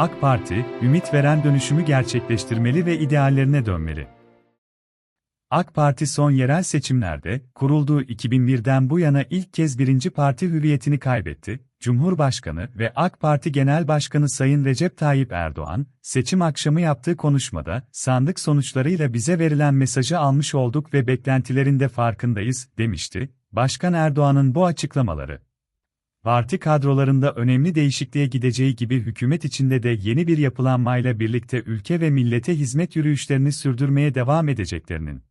AK Parti, ümit veren dönüşümü gerçekleştirmeli ve ideallerine dönmeli. AK Parti son yerel seçimlerde, kurulduğu 2001'den bu yana ilk kez birinci parti hüviyetini kaybetti. Cumhurbaşkanı ve AK Parti Genel Başkanı Sayın Recep Tayyip Erdoğan, seçim akşamı yaptığı konuşmada, sandık sonuçlarıyla bize verilen mesajı almış olduk ve beklentilerin de farkındayız, demişti. Başkan Erdoğan'ın bu açıklamaları, Parti kadrolarında önemli değişikliğe gideceği gibi hükümet içinde de yeni bir yapılanmayla birlikte ülke ve millete hizmet yürüyüşlerini sürdürmeye devam edeceklerinin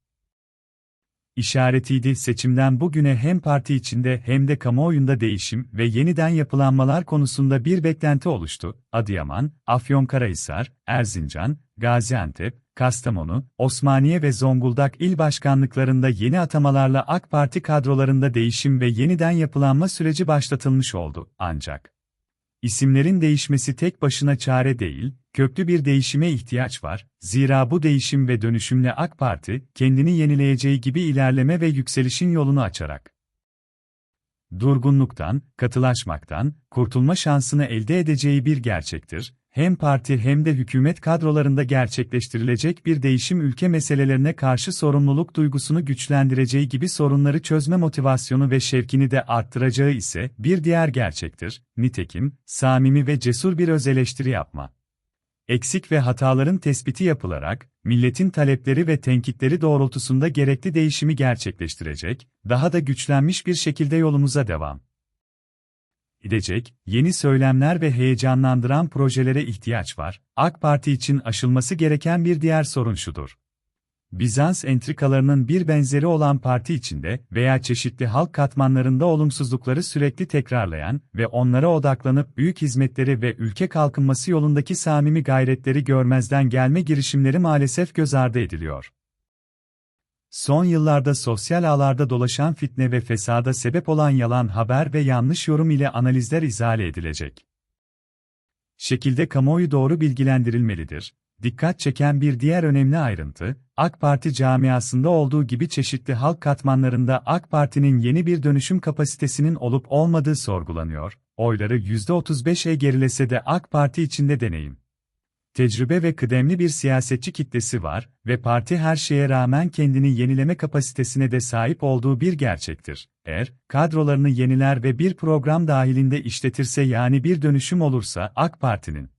işaretiydi. Seçimden bugüne hem parti içinde hem de kamuoyunda değişim ve yeniden yapılanmalar konusunda bir beklenti oluştu. Adıyaman, Afyonkarahisar, Erzincan, Gaziantep, Kastamonu, Osmaniye ve Zonguldak il başkanlıklarında yeni atamalarla AK Parti kadrolarında değişim ve yeniden yapılanma süreci başlatılmış oldu. Ancak isimlerin değişmesi tek başına çare değil, köklü bir değişime ihtiyaç var. Zira bu değişim ve dönüşümle AK Parti kendini yenileyeceği gibi ilerleme ve yükselişin yolunu açarak durgunluktan, katılaşmaktan, kurtulma şansını elde edeceği bir gerçektir hem parti hem de hükümet kadrolarında gerçekleştirilecek bir değişim ülke meselelerine karşı sorumluluk duygusunu güçlendireceği gibi sorunları çözme motivasyonu ve şevkini de arttıracağı ise bir diğer gerçektir. Nitekim, samimi ve cesur bir öz eleştiri yapma. Eksik ve hataların tespiti yapılarak, milletin talepleri ve tenkitleri doğrultusunda gerekli değişimi gerçekleştirecek, daha da güçlenmiş bir şekilde yolumuza devam edecek, yeni söylemler ve heyecanlandıran projelere ihtiyaç var. AK Parti için aşılması gereken bir diğer sorun şudur. Bizans entrikalarının bir benzeri olan parti içinde veya çeşitli halk katmanlarında olumsuzlukları sürekli tekrarlayan ve onlara odaklanıp büyük hizmetleri ve ülke kalkınması yolundaki samimi gayretleri görmezden gelme girişimleri maalesef göz ardı ediliyor. Son yıllarda sosyal ağlarda dolaşan fitne ve fesada sebep olan yalan haber ve yanlış yorum ile analizler izale edilecek. Şekilde kamuoyu doğru bilgilendirilmelidir. Dikkat çeken bir diğer önemli ayrıntı, AK Parti camiasında olduğu gibi çeşitli halk katmanlarında AK Parti'nin yeni bir dönüşüm kapasitesinin olup olmadığı sorgulanıyor. Oyları %35'e gerilese de AK Parti içinde deneyim tecrübe ve kıdemli bir siyasetçi kitlesi var ve parti her şeye rağmen kendini yenileme kapasitesine de sahip olduğu bir gerçektir. Eğer kadrolarını yeniler ve bir program dahilinde işletirse yani bir dönüşüm olursa AK Parti'nin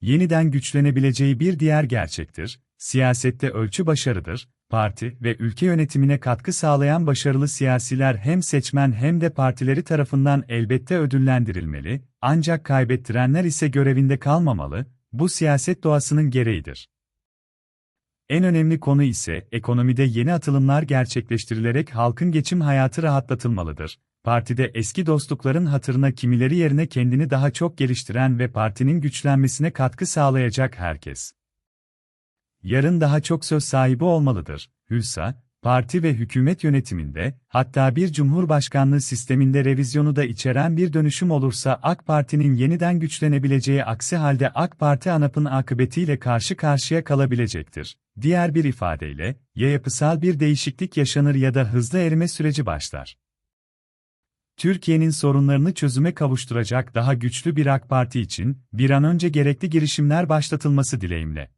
yeniden güçlenebileceği bir diğer gerçektir. Siyasette ölçü başarıdır. Parti ve ülke yönetimine katkı sağlayan başarılı siyasiler hem seçmen hem de partileri tarafından elbette ödüllendirilmeli, ancak kaybettirenler ise görevinde kalmamalı, bu siyaset doğasının gereğidir. En önemli konu ise ekonomide yeni atılımlar gerçekleştirilerek halkın geçim hayatı rahatlatılmalıdır. Partide eski dostlukların hatırına kimileri yerine kendini daha çok geliştiren ve partinin güçlenmesine katkı sağlayacak herkes. Yarın daha çok söz sahibi olmalıdır. Hülsa, parti ve hükümet yönetiminde, hatta bir cumhurbaşkanlığı sisteminde revizyonu da içeren bir dönüşüm olursa AK Parti'nin yeniden güçlenebileceği aksi halde AK Parti ANAP'ın akıbetiyle karşı karşıya kalabilecektir. Diğer bir ifadeyle, ya yapısal bir değişiklik yaşanır ya da hızlı erime süreci başlar. Türkiye'nin sorunlarını çözüme kavuşturacak daha güçlü bir AK Parti için, bir an önce gerekli girişimler başlatılması dileğimle.